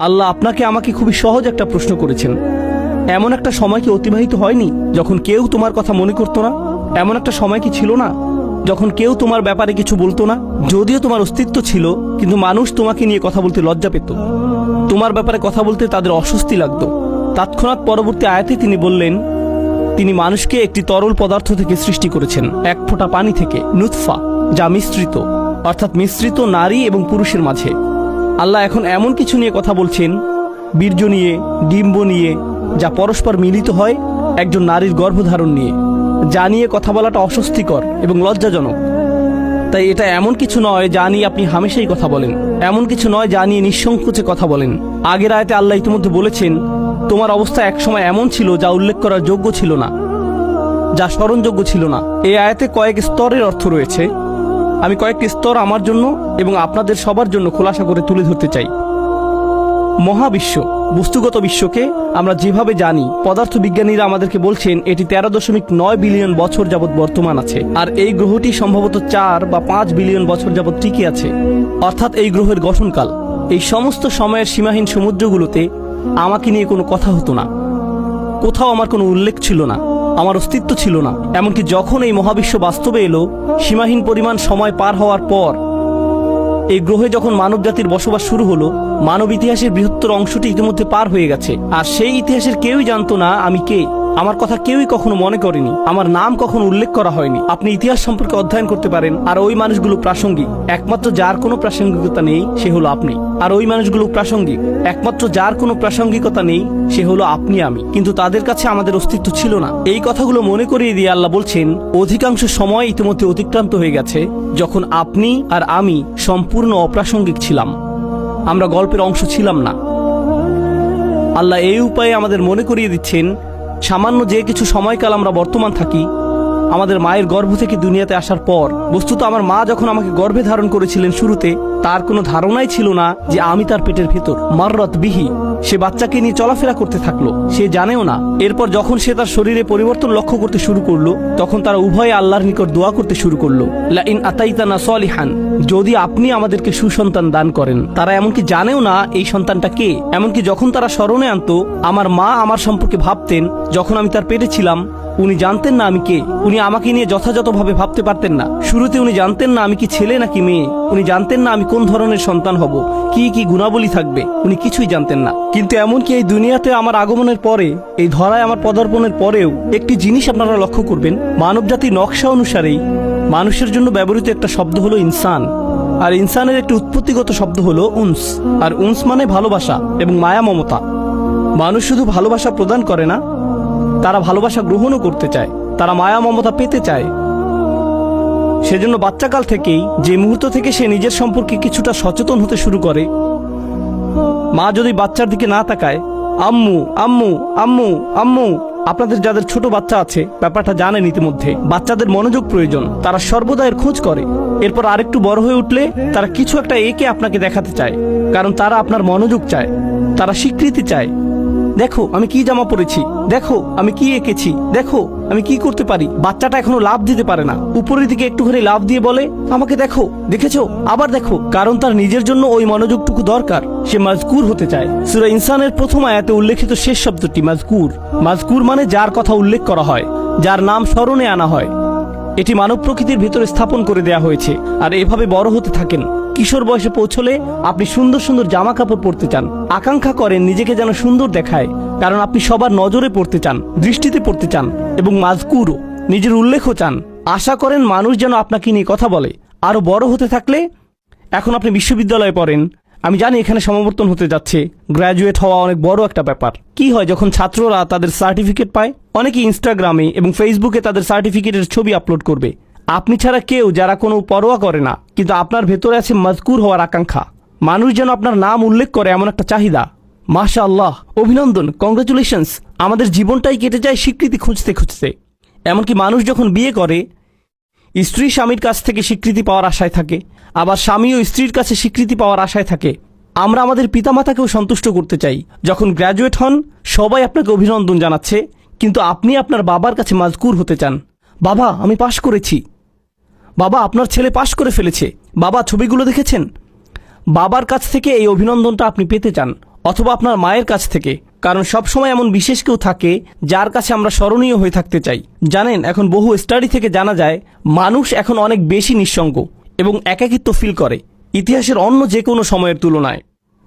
আল্লাহ আপনাকে আমাকে খুবই সহজ একটা প্রশ্ন করেছেন। এমন একটা সময় কি অতিবাহিত হয়নি যখন কেউ তোমার কথা মনে করতো না? এমন একটা সময় কি ছিল না যখন কেউ তোমার ব্যাপারে কিছু বলতো না? যদিও তোমার অস্তিত্ব ছিল, কিন্তু মানুষ তোমাকে নিয়ে কথা বলতে লজ্জা পেত। তোমার ব্যাপারে কথা বলতে তাদের অস্বস্তি লাগতো। তৎক্ষণাৎ পরবর্তী আয়াতে তিনি বললেন, তিনি মানুষকে একটি তরল পদার্থ থেকে সৃষ্টি করেছেন, এক ফোঁটা পানি থেকে, নুৎফা, যা মিশ্রিত, অর্থাৎ মিশ্রিত নারী এবং পুরুষের মাঝে। আল্লাহ এখন এমন কিছু নিয়ে কথা বলছেন, বীর্য নিয়ে, ডিম্ব নিয়ে, যা পরস্পর মিলিত হয় একজন নারীর গর্ভধারণ নিয়ে, যা নিয়ে কথা বলাটা অস্বস্তিকর এবং লজ্জাজনক। তাই এটা এমন কিছু নয় যা নিয়ে আপনি হামেশাই কথা বলেন। এমন কিছু নয় যা নিয়ে নিঃসংকোচে কথা বলেন। আগের আয়তে আল্লাহ ইতিমধ্যে বলেছেন, তোমার অবস্থা একসময় এমন ছিল যা উল্লেখ করার যোগ্য ছিল না, যা স্মরণযোগ্য ছিল না। এই আয়াতে কয়েক স্তরের অর্থ রয়েছে। আমি কয়েকটি স্তর আমার জন্য এবং আপনাদের সবার জন্য খোলাসা করে তুলে ধরতে চাই। মহাবিশ্ব, বস্তুগত বিশ্বকে আমরা যেভাবে জানি পদার্থ বিজ্ঞানীরা আমাদেরকে বলছেন, এটি তেরো দশমিক নয় বিলিয়ন বছর যাবৎ বর্তমান আছে। আর এই গ্রহটি সম্ভবত চার বা পাঁচ বিলিয়ন বছর যাবৎ টিকে আছে। অর্থাৎ এই গ্রহের গঠনকাল, এই সমস্ত সময়ের সীমাহীন সমুদ্রগুলোতে আমাকে নিয়ে কোনো কথা হতো না। কোথাও আমার কোনো উল্লেখ ছিল না। আমার অস্তিত্ব ছিল না। এমনকি যখন এই মহাবিশ্ব বাস্তবে এলো, সীমাহীন পরিমাণ সময় পার হওয়ার পর, এই গ্রহে যখন মানব জাতির বসবাস শুরু হলো, মানব ইতিহাসের বৃহত্তর অংশটি ইতিমধ্যে পার হয়ে গেছে। আর সেই ইতিহাসের কেউই জানতো না আমি কে। আমার কথা কেউই কখনো মনে করেনি। আমার নাম কখনো উল্লেখ করা হয়নি। আপনি ইতিহাস সম্পর্কে অধ্যয়ন করতে পারেন, আর ওই মানুষগুলো প্রাসঙ্গিক। একমাত্র যার কোনো প্রাসঙ্গিকতা নেই, সে হলো আপনি। আর ওই মানুষগুলো প্রাসঙ্গিক। একমাত্র যার কোনো প্রাসঙ্গিকতা নেই, সে হলো আপনি আমি। কিন্তু তাদের কাছে আমাদের অস্তিত্ব ছিল না। এই কথাগুলো মনে করিয়ে দিয়ে আল্লাহ বলছেন, অধিকাংশ সময় ইতিমধ্যে অতিক্রান্ত হয়ে গেছে, যখন আপনি আর আমি সম্পূর্ণ অপ্রাসঙ্গিক ছিলাম। আমরা গল্পের অংশ ছিলাম না। আল্লাহ এই উপায়ে আমাদের মনে করিয়ে দিচ্ছেন সামান্য যে কিছু সময়কাল আমরা বর্তমান থাকি, আমাদের মায়ের গর্ভ থেকে দুনিয়াতে আসার পর, বস্তুত আমার মা যখন আমাকে গর্ভে ধারণ করেছিলেন শুরুতে, তার কোনো ধারণাই ছিল না যে আমি তার পেটের ভেতর, মাররত বিহি সে বাচ্চাকে নিয়ে চলাফেরা করতে থাকল। সে জানেও না। এরপর যখন সে তার শরীরে পরিবর্তন লক্ষ্য করতে শুরু করল, তখন তারা উভয়ে আল্লাহর নিকট দোয়া করতে শুরু করল। লাইন আতাইতানা সলিহান, যদি আপনি আমাদেরকে সুসন্তান দান করেন। তারা এমনকি জানেও না এই সন্তানটা কে। এমনকি যখন তারা স্মরণে আনতো, আমার মা আমার সম্পর্কে ভাবতেন, যখন আমি তার পেটে ছিলাম উনি জানতেন না আমি কে। উনি আমাকে নিয়ে যথাযথভাবে ভাবতে পারতেন না। শুরুতে উনি জানতেন না আমি কি ছেলে নাকি মেয়ে। উনি জানতেন না আমি কোন ধরনের সন্তান হব, কি কি গুণাবলী থাকবে। উনি কিছুই জানতেন না। কিন্তু এমনকি এই দুনিয়াতে আমার আগমনের পরে, এই ধরায় আমার পদার্পণের পরেও একটি জিনিস আপনারা লক্ষ্য করবেন। মানবজাতির নকশা অনুসারেই মানুষের জন্য ব্যবহৃত একটা শব্দ হলো ইনসান। আর ইনসানের একটি উৎপত্তিগত শব্দ হলো উন্স। আর উন্স মানে ভালোবাসা এবং মায়া মমতা। মানুষ শুধু ভালোবাসা প্রদান করে না তারা ভালোবাসা গ্রহণও করতে চায়। তারা মায়া মমতা পেতে চায়। সেজন্য বাচ্চাকাল থেকেই যে মুহূর্ত থেকে সে নিজের সম্পর্কে কিছুটা সচেতন হতে শুরু করে। মা যদি বাচ্চার দিকে না তাকায়, আম্মু আম্মু আম্মু আম্মু। আপনাদের যাদের ছোট বাচ্চা আছে, ব্যাপারটা জানেন ইতিমধ্যে। বাচ্চাদের মনোযোগ প্রয়োজন, তারা সর্বদা এর খোঁজ করে। এরপর আরেকটু বড় হয়ে উঠলে, তারা কিছু একটা একে আপনাকে দেখাতে চায়। কারণ তারা আপনার মনোযোগ চায়, তারা স্বীকৃতি চায়। দেখো, আমি কি জামা পরেছি। দেখো, আমি কি এঁকেছি। দেখো, আমি কি করতে পারি। বাচ্চাটা এখনও লাভ দিতে পারে না। উপরের দিকে একটুখানি লাভ দিয়ে বলে, আমাকে দেখো, দেখেছ? আবার দেখো, কারণ তার নিজের জন্য ওই মনোযোগটুকু দরকার। সে মাজকুর হতে চায়। সুরা ইনসানের প্রথম আয়াতে উল্লেখিত শেষ শব্দটি মাজকুর। মাজকুর মানে যার কথা উল্লেখ করা হয়, যার নাম স্মরণে আনা হয়। এটি মানব প্রকৃতির ভিতরে স্থাপন করে দেয়া হয়েছে, আর এভাবে বড় হতে থাকেন। কিশোর বয়সে পৌঁছলে আপনি সুন্দর সুন্দর জামা কাপড় পরতে চান। আকাঙ্ক্ষা করেন নিজেকে যেন সুন্দর দেখায়, কারণ আপনি সবার নজরে পড়তে চান, দৃষ্টিতে পড়তে চান, এবং মাজকুরও নিজের উল্লেখও চান। আশা করেন মানুষ যেন আপনাকে নিয়ে কথা বলে। আরও বড় হতে থাকলে এখন আপনি বিশ্ববিদ্যালয়ে পড়েন আমি জানি এখানে সমাবর্তন হতে যাচ্ছে। গ্র্যাজুয়েট হওয়া অনেক বড় একটা ব্যাপার। কি হয় যখন ছাত্ররা তাদের সার্টিফিকেট পায়? অনেকে ইনস্টাগ্রামে এবং ফেসবুকে তাদের সার্টিফিকেটের ছবি আপলোড করবে। আপনি ছাড়া কেউ যারা কোনো পরোয়া করে না, কিন্তু আপনার ভেতরে আছে মজকুর হওয়ার আকাঙ্ক্ষা। মানুষ যেন আপনার নাম উল্লেখ করে এমন একটা চাহিদা। মাশা আল্লাহ অভিনন্দন কংগ্রেচুলেশনস আমাদের জীবনটাই কেটে যায় স্বীকৃতি খুঁজতে খুঁজতে। এমনকি মানুষ যখন বিয়ে করে স্ত্রী স্বামীর কাছ থেকে স্বীকৃতি পাওয়ার আশায় থাকে, আবার স্বামীও স্ত্রীর কাছে স্বীকৃতি পাওয়ার আশায় থাকে। আমরা আমাদের পিতামাতাকেও সন্তুষ্ট করতে চাই। যখন গ্র্যাজুয়েট হন, সবাই আপনাকে অভিনন্দন জানাচ্ছে, কিন্তু আপনি আপনার বাবার কাছে মাজকুর হতে চান। বাবা, আমি পাশ করেছি। বাবা, আপনার ছেলে পাশ করে ফেলেছে। বাবা, ছবিগুলো দেখেছেন? বাবার কাছ থেকে এই অভিনন্দনটা আপনি পেতে চান। অথবা আপনার মায়ের কাছ থেকে। কারণ সবসময় এমন বিশেষ কেউ থাকে যার কাছে আমরা স্মরণীয় হয়ে থাকতে চাই। জানেন, এখন বহু স্টাডি থেকে জানা যায়, মানুষ এখন অনেক বেশি নিঃসঙ্গ এবং একাকিত্ব ফিল করে। ইতিহাসের অন্য যে কোনো সময়ের তুলনায়।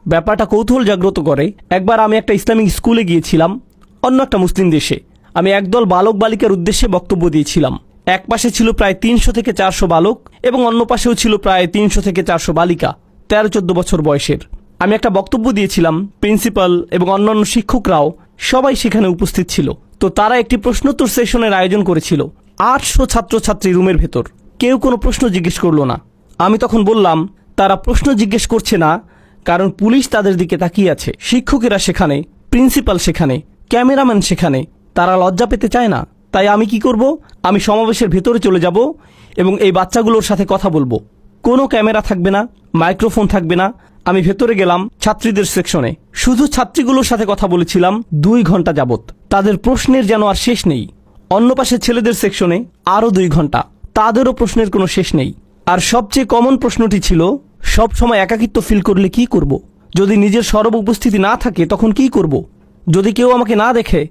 ব্যাপারটা কৌতূহল জাগ্রত করে, একবার আমি একটা ইসলামিক স্কুলে গিয়েছিলাম, অন্য একটা মুসলিম দেশে। আমি একদল বালক বালিকার উদ্দেশ্যে বক্তব্য দিয়েছিলাম। এক পাশে ছিল প্রায় তিনশো থেকে চারশো বালক এবং অন্য পাশেও ছিল প্রায় তিনশো থেকে চারশো বালিকা, তেরো চোদ্দ বছর বয়সের। আমি একটা বক্তব্য দিয়েছিলাম, প্রিন্সিপাল এবং অন্যান্য শিক্ষকরাও, সবাই সেখানে উপস্থিত ছিল। তো তারা একটি প্রশ্নোত্তর সেশনের আয়োজন করেছিল, আটশো ছাত্রছাত্রী রুমের ভেতর। কেউ কোনো প্রশ্ন জিজ্ঞেস করল না। আমি তখন বললাম, তারা প্রশ্ন জিজ্ঞেস করছে না, কারণ পুলিশ তাদের দিকে তাকিয়ে আছে। শিক্ষকেরা সেখানে, প্রিন্সিপাল সেখানে, ক্যামেরাম্যান সেখানে, তারা লজ্জা পেতে চায় না। তাই আমি কি করব? আমি সমাবেশের ভেতরে চলে যাব এবং এই বাচ্চাগুলোর সাথে কথা বলব। কোনো ক্যামেরা থাকবে না, মাইক্রোফোন থাকবে না আমি ভেতরে গেলাম ছাত্রীদের সেকশনে। শুধু ছাত্রীগুলোর সাথে কথা বলেছিলাম দুই ঘণ্টা যাবত তাদের প্রশ্নের যেন আর শেষ নেই। অন্য পাশে ছেলেদের সেকশনে আরও দুই ঘণ্টা। তাদেরও প্রশ্নের কোনো শেষ নেই। আর সবচেয়ে কমন প্রশ্নটি ছিল, সব সময় একাকিত্ব ফিল করলে কি করব। যদি নিজের সরব উপস্থিতি না থাকে, তখন কি করব। যদি কেউ আমাকে না দেখে,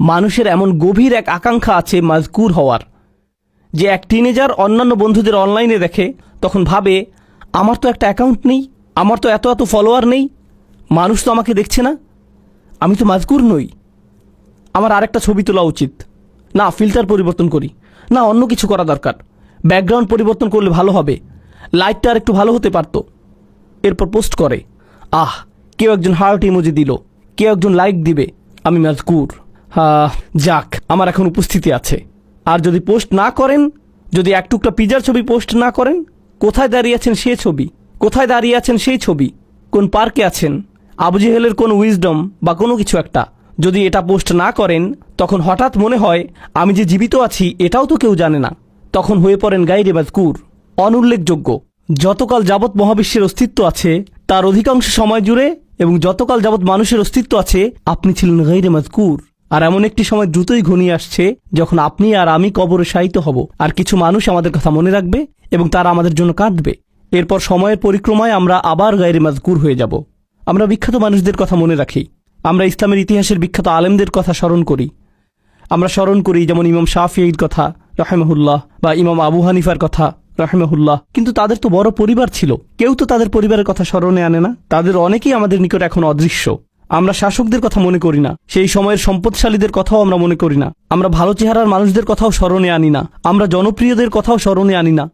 মানুষের এমন গভীর এক আকাঙ্ক্ষা আছে মাজকুর হওয়ার। যে এক টিনেজার অন্যান্য বন্ধুদের অনলাইনে দেখে, তখন ভাবে, আমার তো একটা অ্যাকাউন্ট নেই। আমার তো এত এত ফলোয়ার নেই। মানুষ তো আমাকে দেখছে না। আমি তো মাজকুর নই। আমার আরেকটা ছবি তোলা উচিত। না ফিল্টার পরিবর্তন করি। না, অন্য কিছু করা দরকার। ব্যাকগ্রাউন্ড পরিবর্তন করলে ভালো হবে। লাইটটা আর একটু ভালো হতে পারতো। এরপর পোস্ট করে। আহ, কেউ একজন হার্ট ইমোজি দিল। কেউ একজন লাইক দিবে। আমি মাজকুর যাক, আমার এখন উপস্থিতি আছে। আর যদি পোস্ট না করেন, যদি এক টুকরা পিজার ছবি পোস্ট না করেন, কোথায় দাঁড়িয়ে আছেন সে ছবি? কোথায় দাঁড়িয়ে আছেন সেই ছবি? কোন পার্কে আছেন? আবু জেহেলের কোন উইজডম বা কোনো কিছু একটা? যদি এটা পোস্ট না করেন, তখন হঠাৎ মনে হয়, আমি যে জীবিত আছি, এটাও তো কেউ জানে না। তখন হয়ে পড়েন গাইরে বাজকুর অনুল্লেখযোগ্য যতকাল যাবৎ মহাবিশ্বের অস্তিত্ব আছে, তার অধিকাংশ সময় জুড়ে এবং যতকাল যাবৎ মানুষের অস্তিত্ব আছে, আপনি ছিলেন গাইরে মাজকুর আর এমন একটি সময় দ্রুতই ঘনিয়ে আসছে, যখন আপনি আর আমি কবরে শায়িত হব। আর কিছু মানুষ আমাদের কথা মনে রাখবে এবং তারা আমাদের জন্য কাঁদবে। এরপর সময়ের পরিক্রমায় আমরা আবার গাইরে মাজকুর হয়ে যাব। আমরা বিখ্যাত মানুষদের কথা মনে রাখি। আমরা ইসলামের ইতিহাসের বিখ্যাত আলেমদের কথা স্মরণ করি। আমরা স্মরণ করি যেমন ইমাম শাফিঈর কথা, রহেমহুল্লাহ, বা ইমাম আবু হানিফার কথা, রহেমহুল্লাহ। কিন্তু তাদের তো বড় পরিবার ছিল। কেউ তো তাদের পরিবারের কথা স্মরণে আনে না। তাদের অনেকেই আমাদের নিকট এখন অদৃশ্য। আমরা শাসকদের কথা মনে করি না। সেই সময়ের সম্পদশালীদের কথাও আমরা মনে করি না। আমরা ভালো চেহারার মানুষদের কথাও স্মরণে আনি না। আমরা জনপ্রিয়দের কথাও স্মরণে আনি না।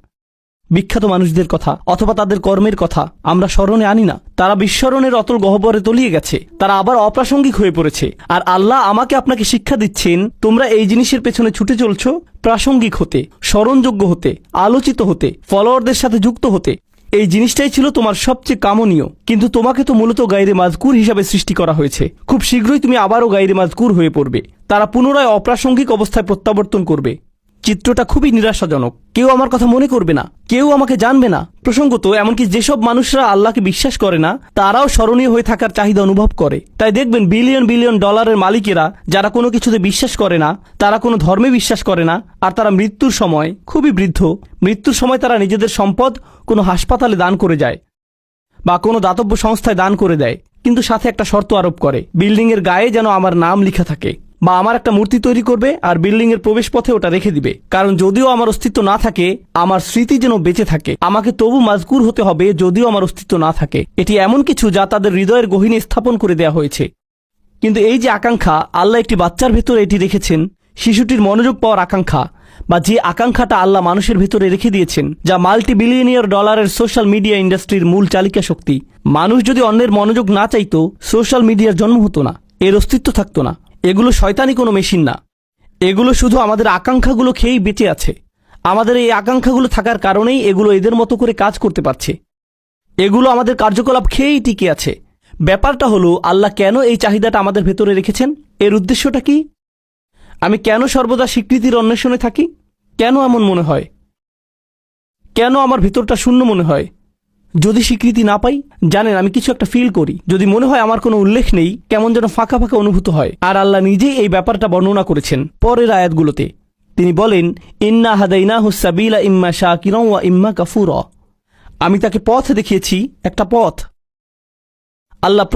বিখ্যাত মানুষদের কথা অথবা তাদের কর্মের কথা আমরা স্মরণে আনি না। তারা বিস্মরণের অতল গহ্বরে তলিয়ে গেছে। তারা আবার অপ্রাসঙ্গিক হয়ে পড়েছে। আর আল্লাহ আমাকে আপনাকে শিক্ষা দিচ্ছেন, তোমরা এই জিনিসের পেছনে ছুটে চলছো প্রাসঙ্গিক হতে, স্মরণযোগ্য হতে, আলোচিত হতে, ফলোয়ারদের সাথে যুক্ত হতে। এই জিনিসটাই ছিল তোমার সবচেয়ে কামনীয়। কিন্তু তোমাকে তো মূলত গাইরে মাজকুর হিসাবে সৃষ্টি করা হয়েছে। খুব শীঘ্রই তুমি আবারও গাইরে মাজকুর হয়ে পড়বে। তারা পুনরায় অপ্রাসঙ্গিক অবস্থায় প্রত্যাবর্তন করবে। চিত্রটা খুবই নিরাশাজনক। কেউ আমার কথা মনে করবে না। কেউ আমাকে জানবে না। প্রসঙ্গত, এমনকি যেসব মানুষরা আল্লাহকে বিশ্বাস করে না, তারাও স্মরণীয় হয়ে থাকার চাহিদা অনুভব করে। তাই দেখবেন বিলিয়ন বিলিয়ন ডলারের মালিকেরা, যারা কোনো কিছুতে বিশ্বাস করে না, তারা কোনো ধর্মে বিশ্বাস করে না, আর তারা মৃত্যুর সময় খুবই বৃদ্ধ। মৃত্যুর সময় তারা নিজেদের সম্পদ কোনো হাসপাতালে দান করে যায় বা কোনো দাতব্য সংস্থায় দান করে দেয়। কিন্তু সাথে একটা শর্ত আরোপ করে বিল্ডিং এর গায়ে যেন আমার নাম লেখা থাকে। বা আমার একটা মূর্তি তৈরি করবে আর বিল্ডিং এর প্রবেশ পথে ওটা রেখে দিবে। কারণ যদিও আমার অস্তিত্ব না থাকে, আমার স্মৃতি যেন বেঁচে থাকে। আমাকে তবু মাজকুর হতে হবে যদিও আমার অস্তিত্ব না থাকে। এটি এমন কিছু যা তাদের হৃদয়ের গহীনে স্থাপন করে দেওয়া হয়েছে। কিন্তু এই যে আকাঙ্ক্ষা, আল্লাহ একটি বাচ্চার ভেতরে এটি রেখেছেন। শিশুটির মনোযোগ পাওয়ার আকাঙ্ক্ষা বা যে আকাঙ্ক্ষাটা আল্লাহ মানুষের ভেতরে রেখে দিয়েছেন, যা মাল্টি বিলিয়নিয়র ডলারের সোশ্যাল মিডিয়া ইন্ডাস্ট্রির মূল চালিকা শক্তি। মানুষ যদি অন্যের মনোযোগ না চাইতো, সোশ্যাল মিডিয়ার জন্ম হতো না, এর অস্তিত্ব থাকতো না। এগুলো শয়তানি কোনো মেশিন না। এগুলো শুধু আমাদের আকাঙ্ক্ষাগুলো খেয়েই বেঁচে আছে। আমাদের এই আকাঙ্ক্ষাগুলো থাকার কারণেই এগুলো এদের মতো করে কাজ করতে পারছে। এগুলো আমাদের কার্যকলাপ খেয়েই টিকে আছে। ব্যাপারটা হলো, আল্লাহ কেন এই চাহিদাটা আমাদের ভেতরে রেখেছেন? এর উদ্দেশ্যটা কি? আমি কেন সর্বদা স্বীকৃতির অন্বেষণে থাকি? কেন এমন মনে হয়? কেন আমার ভিতরটা শূন্য মনে হয়? যদি স্বীকৃতি না পাই, জানেন, আমি কিছু একটা ফিল করি। যদি মনে হয় আমার কোনো উল্লেখ নেই, কেমন যেন ফাঁকা ফাঁকা অনুভূত হয়। আর আল্লাহ নিজেই এই ব্যাপারটা বর্ণনা করেছেন পরের আয়াতগুলোতে। তিনি বলেন, ইন্না হাদাইনা হুসাবিলা ইম্মা শাকিরম ওয়া ইম্মা কাফুর। আমি তাকে পথ দেখিয়েছি, একটা পথ। আল্লাহ